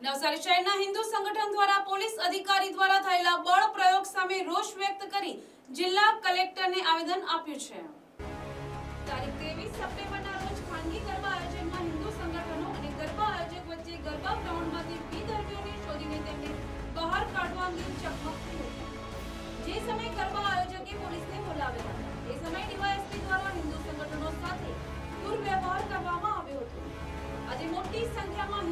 નવસારી શહેરના હિન્દુ સંગઠન દ્વારા પોલીસ અધિકારી દ્વારા થયેલા બળ પ્રયોગ સામે રોષ વ્યક્ત કરી જિલ્લા કલેક્ટરને આવેદન આપ્યું છે. તારીખ ત્રેવીસ સપ્ટેમ્બરના રોજ ખાનગી ગરબા આયોજનમાં હિન્દુ સંગઠનો અને ગરબા આયોજક વચ્ચે ગરબા ગ્રાઉન્ડમાંથી વિધર્મીઓને શોધીને તેમને બહાર કાઢવા અંગે ચકમક જે સમયે ગરબા આયોજકે પોલીસને બોલાવ્યા. એ સમયે ડીવાયએસપી દ્વારા હિન્દુ સંગઠનો સાથે દુર્વ્યવહાર કરવામાં આવ્યો હતો. આજે મોટી સંખ્યામાં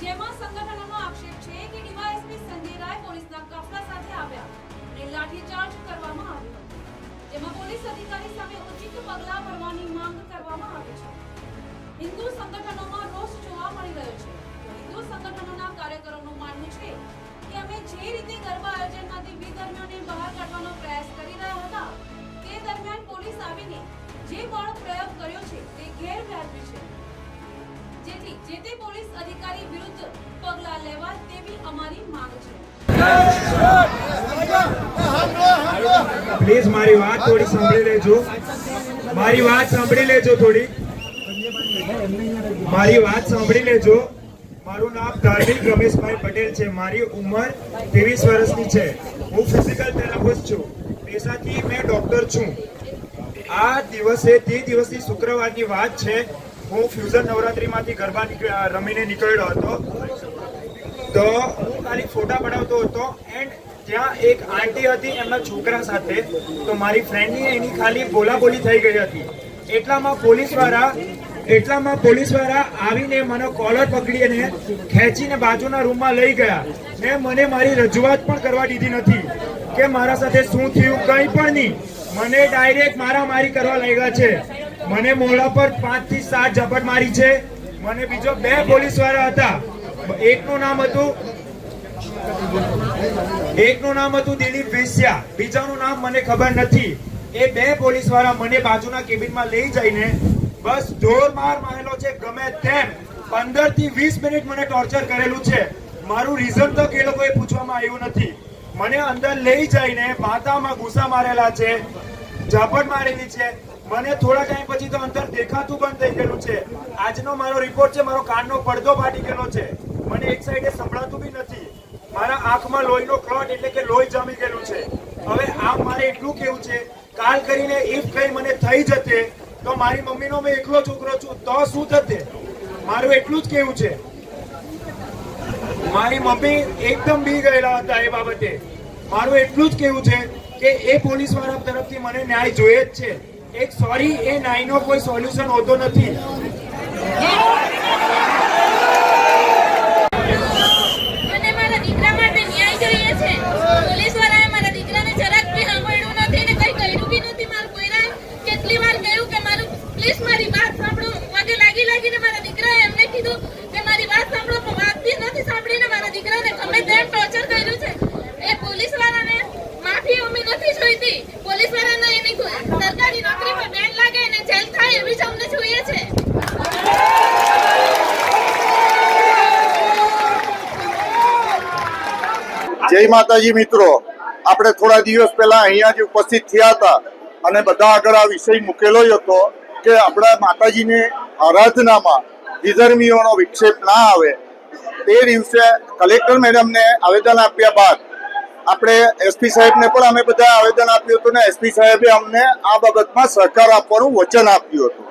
જેમાં સંગઠનોનો આક્ષેપ છે કે ડીવાયએસપી સંજય રાય પોલીસના કાફલા સાથે આવ્યા. અને લાઠીચાર્જ કરવામાં આવ્યો જેમાં પોલીસ અધિકારી સામે ઉચિત પગલાં ભરવાની માંગ કરવામાં આવી છે. હિન્દુ સંગઠનોમાં રોષ જોવા મળી રહ્યો છે. હિન્દુ સંગઠનોના કાર્યકરોનું માનવું છે કે અમે જે રીતે ગરબા આયોજનમાંથી વિધર્મીઓને બહાર કાઢવાનો પ્રયાસ કરી રહ્યા હતા, તે દરમિયાન પોલીસ આવીને જે પણ પ્રયોગ કર્યો છે, તે ગેરવ્યાજબી છે. જેથી જે તે પોલીસ પ્લીઝ મારી વાત થોડી સાંભળી લેજો. મારી વાત સાંભળી લેજો થોડી. મારી વાત સાંભળી લેજો. મારું નામ ધાર્મિક રમેશભાઈ પટેલ છે. મારી ઉંમર ત્રેવીસ વર્ષની છે. હું ફિઝિકલ થેરાપિસ્ટ છું. પેશાથી મેં ડોક્ટર છું. આ દિવસે તે દિવસની શુક્રવારની વાત છે. હું ફ્યુઝન નવરાત્રીમાંથી ગરબા રમીને નીકળ્યો હતો. તો હું ખાલી ફોટા પડાવતો હતો એન્ડ ત્યાં એક આંટી હતી એમના છોકરા સાથે. તો મારી ફ્રેન્ડની એની ખાલી બોલાબોલી થઈ ગઈ હતી. એટલામાં પોલીસવાળા, એટલામાં પોલીસવાળા આવીને મને કોલર પકડીને ખેંચીને બાજુના રૂમમાં લઈ ગયા. ને મને મારી રજૂઆત પણ કરવા દીધી નથી કે મારા સાથે શું થયું, કંઈ પણ નહીં. મને ડાયરેક્ટ મારામારી કરવા લાગ્યા છે. મને મોઢા પર પાંચથી સાત ઝપટ મારી છે. મને બીજો બે પોલીસવાળા હતા. એકનું નામ હતું એકનું નામ હતું દિલીપ વેસ્યા. બીજાનું નામ મને ખબર નથી. એ બે પોલીસવાળા મને બાજુના કેબિનમાં લઈ જઈને બસ જોર માર મારેલો છે, ગમે તેમ. પંદરથી વીસ મિનિટ મને ટોર્ચર કરેલું છે. મારું રીઝન તો એ લોકોએ પૂછવામાં આવ્યું નથી. મને અંદર લઈ જઈને માથામાં ગુસ્સા મારેલા છે, ઝાપટ મારેલી છે. મને થોડા ટાઈમ પછી તો અંદર દેખાતું બંધ થઈ ગયેલું છે. આજનો મારો રિપોર્ટ છે, મારો કાનનો પડદો ફાટી ગયેલો છે. મને એક સાઈડે સંભળાતું બી નથી. મારા આંખમાં લોહીનો ક્લોટ એટલે કે લોહી જમી ગયેલું છે. હવે આ મારે એટલું કેવું છે, કાલ કરીને ઇફ કઈ મને થઈ જતે, તો મારી મમ્મીનો મેં એકલો છોકરો છું, તો શું થતે? મારું એટલું જ કેવું છે. મારી મમ્મી એકદમ બી ગયેલા હતા એ બાબતે. મારું એટલું જ કેવું છે કે એ પોલીસવાળા તરફથી મને ન્યાય જોઈએ જ છે. એક સોરી એ નાઈનો કોઈ સોલ્યુશન હોતો નથી મને મારા દીકરા માટે ન્યાય જોઈએ છે પોલીસ વાળાએ મારા દીકરાને જરાક બી સાંભળ્યું નથી ને કઈ કર્યું બી નથી મારા કોઈના કેટલી વાર કહ્યું કે મારું પ્લીઝ મારી વાત સાંભળો. મને લાગી લાગીને મારા દીકરાએ એમને કીધું કે મારી વાત સાંભળો, પણ વાત બી નથી સાંભળીને મારા દીકરાને ગમે તેમ ટોર્ચર કર્યું છે. એ પોલીસ વાળાને માફી અમે નથી જોઈતી. પોલીસ વાળાને એની સરકારી નોકરી બેન લાગે અને જેલ થાય એવી જ અમને જોઈએ છે. જય માતાજી મિત્રો. આપણે થોડા દિવસ પહેલા અહીંયા જે ઉપસ્થિત થયા હતા અને બધા આગળ આ વિષય મૂકેલો હતો. કે આપણા માતાજીને આરાધનામાં વિધર્મીઓનો વિક્ષેપ ના આવે, તે દિવસે કલેક્ટર મેડમને આવેદન આપ્યા બાદ આપણે એસપી સાહેબને પણ અમે બધા આવેદન આપ્યું હતું ને એસપી સાહેબે અમને આ બાબતમાં સહકાર આપવાનું વચન આપ્યું હતું.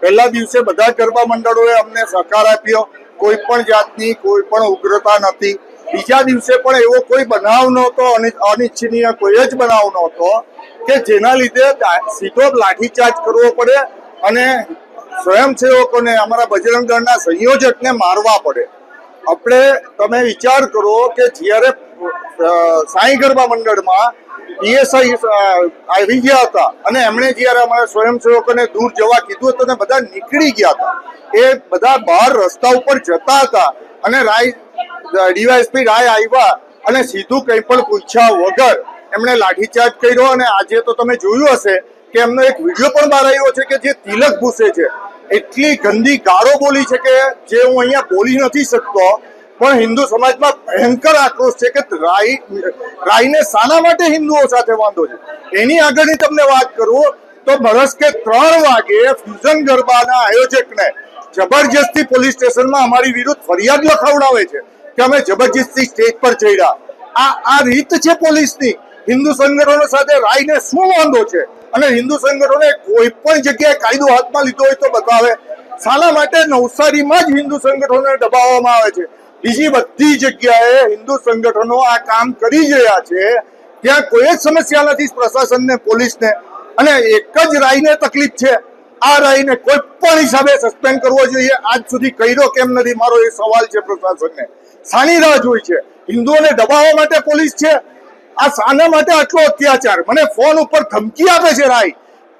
પહેલા દિવસે બધા ગરબા મંડળોએ અમને સહકાર આપ્યો, કોઈ પણ જાતની કોઈ પણ ઉગ્રતા નથી. બીજા દિવસે પણ એવો કોઈ બનાવ નહોતો, અને, અનિચ્છનીય કોઈ જ બનાવ નહોતો કે જેના લીધે સીધો લાઠીચાર્જ કરવો પડે અને સ્વયંસેવકોને અમારા બજરંગ સંયોજકને મારવા પડે. આપણે, તમે વિચાર કરો કે જ્યારે સાંઈ ગરબા મંડળમાં પીએસઆઈ આવી ગયા હતા અને એમણે જ્યારે અમારા સ્વયંસેવકોને દૂર જવા કીધું હતું ને બધા નીકળી ગયા હતા. એ બધા બહાર રસ્તા ઉપર જતા હતા અને રાય ડીવાયએસપી રાય આવ્યા અને સીધું કંઈ પણ પૂછ્યા વગર એમણે લાઠીચાર્જ કર્યો અને આજે તો તમે જોયું હશે કે એમનો એક વીડિયો પણ બહાર આવ્યો છે કે જે તિલક ભૂસે છે. એટલી ગંદી ગાળો બોલી છે કે જે હું અહીંયા બોલી નથી શકતો, પણ હિન્દુ સમાજમાં ભયંકર આક્રોશ છે કે રાઈ, રાઈને શાના માટે હિન્દુઓ સાથે વાંધો છે? એની આગળની તમને વાત કરું તો બરસ કે ત્રણ વાગે ફ્યુઝન ગરબાના આયોજકને જબરજસ્તી પોલીસ સ્ટેશનમાં અમારી વિરુદ્ધ ફરિયાદ લખાવડાવે છે કે અમે જબરજસ્તી સ્ટેજ પર ચડ્યા. આ આ રીત છે પોલીસની. હિન્દુ સંગઠનો સાથે રાઈને શું વાંધો છે? અને હિન્દુ સંગઠનોએ કોઈ પણ જગ્યાએ કાયદો હાથમાં લીધો હોય તો બતાવે. શાના માટે નવસારીમાં જ હિન્દુ સંગઠનોને દબાવવામાં આવે છે. બીજી બધી જગ્યાએ હિન્દુ સંગઠનો આ કામ કરી રહ્યા છે. ત્યાં કોઈ જ સમસ્યા નથી પ્રશાસનને, પોલીસને. અને એક જ રાયને તકલીફ છે. આ રાયને કોઈ પણ હિસાબે સસ્પેન્ડ કરવો જોઈએ. આજ સુધી કર્યો કેમ નથી? મારો એ સવાલ છે પ્રશાસનને. શાની રાહ જોઈ છે. હિન્દુઓને દબાવવા માટે પોલીસ છે. આ શાના માટે આટલો અત્યાચાર? મને ફોન ઉપર ધમકી આપે છે રાય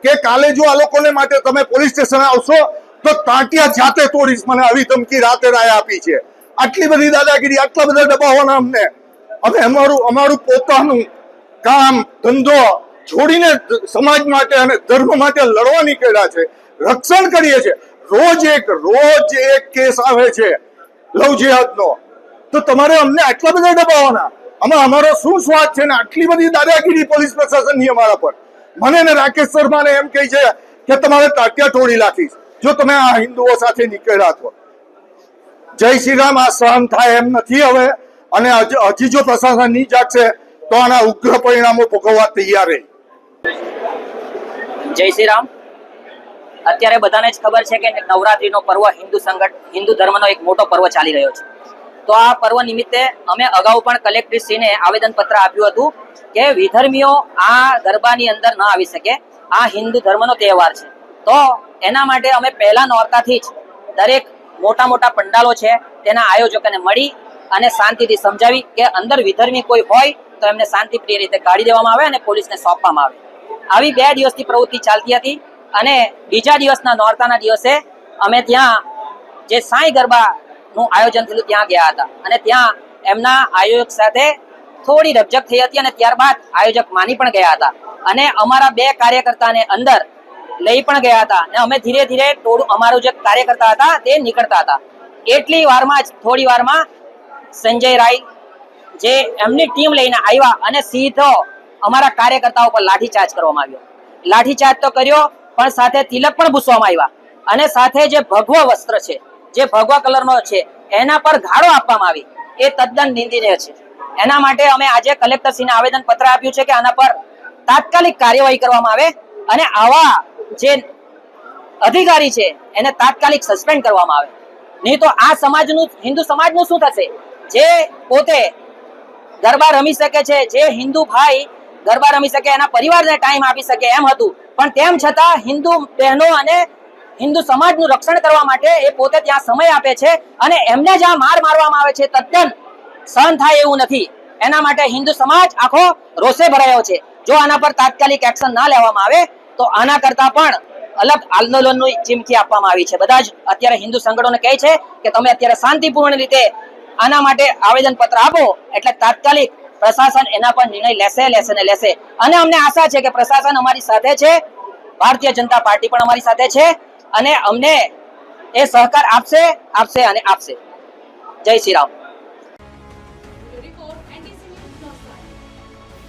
કે કાલે જો આ લોકોને માટે તમે પોલીસ સ્ટેશન આવશો, તો તાંટિયા જાતે તોડીશ. મને આવી ધમકી રાતે રાય આપી છે. આટલી બધી દાદાગીરી, આટલા બધા દબાવવાના અમને. અમે અમારું અમારું પોતાનું કામ, ધંધો છોડીને સમાજ માટે અને ધર્મ માટે લડવા નીકળ્યા છે. રક્ષણ કરીએ છીએ રોજ એક રોજ એક કેસ આવે છે લવ નો તો તમારે અમને આટલા બધા દબાવવાના? આમાં અમારો શું સ્વાદ છે ને? આટલી બધી દાદાગીરી પોલીસ પ્રશાસનની અમારા પર. મને ને રાકેશ શર્માને એમ કહે છે કે તમારે તાટિયા તોડી નાખીશ જો તમે આ હિન્દુઓ સાથે નીકળ્યા છો. જય શ્રી રામ, આ સહન થાય એમ નથી હવે. અને હજી જો પ્રશાસન નહીં જાગશે તો આના ઉગ્ર પરિણામો ભોગવવા તૈયાર રહી. જય શ્રી રામ. અત્યારે બધાને જ ખબર છે કે નવરાત્રીનો પર્વ હિન્દુ સંગઠ, હિન્દુ ધર્મનો એક મોટો પર્વ ચાલી રહ્યો છે. તો આ પર્વ નિમિત્તે અમે અગાઉ પણ કલેક્ટરશ્રીને આવેદન પત્ર આપ્યું હતું કે વિધર્મીઓ આ ગરબાની અંદર ન આવી શકે. આ હિન્દુ ધર્મનો તહેવાર છે. તો એના માટે અમે પહેલા નોરતાથી જ દરેક મોટા મોટા પંડાલો છે તેના આયોજકોને મળી અને શાંતિથી સમજાવી કે અંદર વિધર્મી કોઈ હોય તો એમને શાંતિપ્રિય રીતે કાઢી દેવામાં આવે અને પોલીસને સોંપવામાં આવે. આવી બે દિવસની પ્રવૃત્તિ ચાલતી હતી અને બીજા દિવસના નોરતાના દિવસે અમે ત્યાં જે સાંઈ ગરબાનું આયોજન થયેલું ત્યાં ગયા હતા. અને ત્યાં એમના આયોજક સાથે થોડી રબજક થઈ હતી અને ત્યારબાદ આયોજક માની પણ ગયા હતા. અને અમારા બે કાર્યકર્તાને અંદર લઈ પણ ગયા હતા. અને અમે ધીરે ધીરે ટોળું, અમારું જે કાર્યકર્તા હતા તે નીકળતા હતા. એટલી વારમાં જ, થોડી વારમાં સંજય રાય જે એમની ટીમ લઈને આવ્યા અને સીધો અમારા કાર્યકર્તાઓ પર લાઠીચાર્જ કરવામાં આવ્યો. લાઠીચાર્જ તો કર્યો, પણ સાથે તિલક પણ ભૂસવામાં આવ્યા. અને સાથે જે ભગવો વસ્ત્ર છે જે ભગવા કલરનો છે, એના પર ગાળો આપવામાં આવી. એ તદ્દન નિંદનીય છે. એના માટે અમે આજે કલેક્ટરશ્રીને આવેદન પત્ર આપ્યું છે કે આના પર તાત્કાલિક કાર્યવાહી કરવામાં આવે અને આવા જે અધિકારી છે, એને તાત્કાલિક સસ્પેન્ડ કરવામાં આવે. નહીં તો આ સમાજનું, હિન્દુ સમાજનું શું થશે? જે પોતે ગરબા રમી શકે છે, જે હિન્દુ ભાઈ ગરબા રમી શકે, એના પરિવારને ટાઈમ આપી શકે એમ હતું. પણ તેમ છતાં હિન્દુ બહેનો અને હિન્દુ સમાજનું રક્ષણ કરવા માટે એ પોતે ત્યાં સમય આપે છે અને એમને જ્યાં માર મારવામાં આવે છે. તદ્દન સહન થાય એવું નથી. એના માટે હિન્દુ સમાજ આખો રોષે ભરાયો છે. જો આના પર તાત્કાલિક એક્શન ના લેવામાં આવે, તો આના કરતા પણ અલગ આંદોલનની ચીમકી આપવામાં આવી છે. બધા જ અત્યારે હિન્દુ સંગઠનોને કહે છે કે તમે અત્યારે શાંતિપૂર્ણ રીતે આના માટે આવેદન પત્ર આપો, એટલે તાત્કાલિક પ્રશાસન એના પર નિર્ણય લેશે લેશે ને લેશે. અને અમને આશા છે કે પ્રશાસન અમારી સાથે છે. ભારતીય જનતા પાર્ટી પણ અમારી સાથે છે. અને અમને એ સહકાર આપશે આપશે અને આપશે. જય શ્રી રામ.